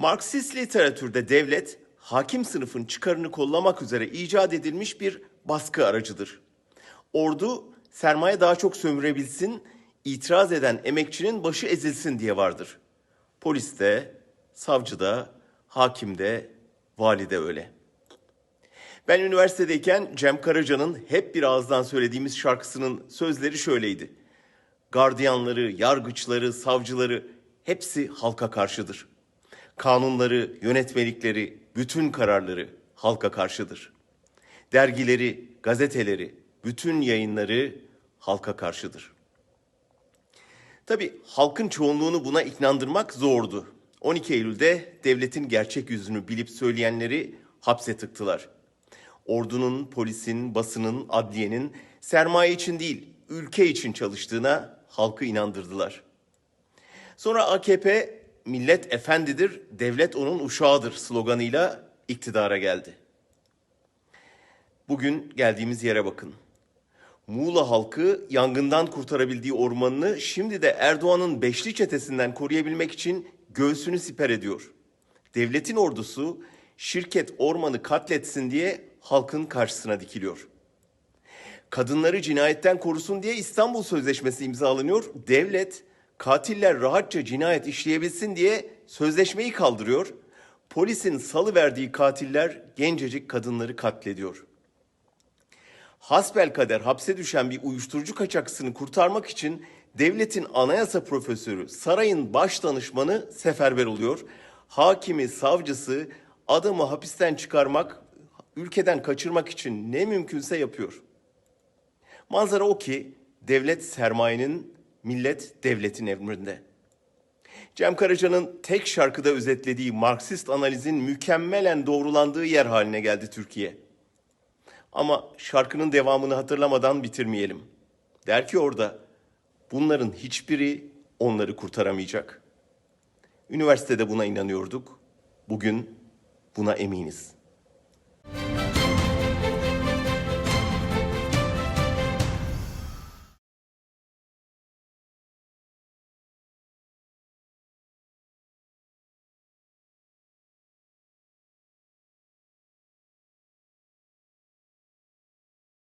Marksist literatürde devlet, hakim sınıfın çıkarını kollamak üzere icat edilmiş bir baskı aracıdır. Ordu, sermaye daha çok sömürebilsin, itiraz eden emekçinin başı ezilsin diye vardır. Polis de, savcı da, hakim de, vali de öyle. Ben üniversitedeyken Cem Karaca'nın hep bir ağızdan söylediğimiz şarkısının sözleri şöyleydi. Gardiyanları, yargıçları, savcıları hepsi halka karşıdır. Kanunları, yönetmelikleri, bütün kararları halka karşıdır. Dergileri, gazeteleri, bütün yayınları halka karşıdır. Tabii halkın çoğunluğunu buna iknandırmak zordu. 12 Eylül'de devletin gerçek yüzünü bilip söyleyenleri hapse tıktılar. Ordunun, polisin, basının, adliyenin sermaye için değil, ülke için çalıştığına halkı inandırdılar. Sonra AKP millet efendidir, devlet onun uşağıdır sloganıyla iktidara geldi. Bugün geldiğimiz yere bakın. Muğla halkı yangından kurtarabildiği ormanını şimdi de Erdoğan'ın beşli çetesinden koruyabilmek için göğsünü siper ediyor. Devletin ordusu şirket ormanı katletsin diye halkın karşısına dikiliyor. Kadınları cinayetten korusun diye İstanbul Sözleşmesi imzalanıyor. Devlet katiller rahatça cinayet işleyebilsin diye sözleşmeyi kaldırıyor. Polisin salı verdiği katiller gencecik kadınları katlediyor. Hasbelkader hapse düşen bir uyuşturucu kaçakçısını kurtarmak için devletin anayasa profesörü, sarayın baş danışmanı seferber oluyor. Hakimi, savcısı adamı hapisten çıkarmak, ülkeden kaçırmak için ne mümkünse yapıyor. Manzara o ki devlet sermayenin, millet devletin emrinde. Cem Karaca'nın tek şarkıda özetlediği Marksist analizin mükemmelen doğrulandığı yer haline geldi Türkiye. Ama şarkının devamını hatırlamadan bitirmeyelim. Der ki orada, bunların hiçbiri onları kurtaramayacak. Üniversitede buna inanıyorduk, bugün buna eminiz.''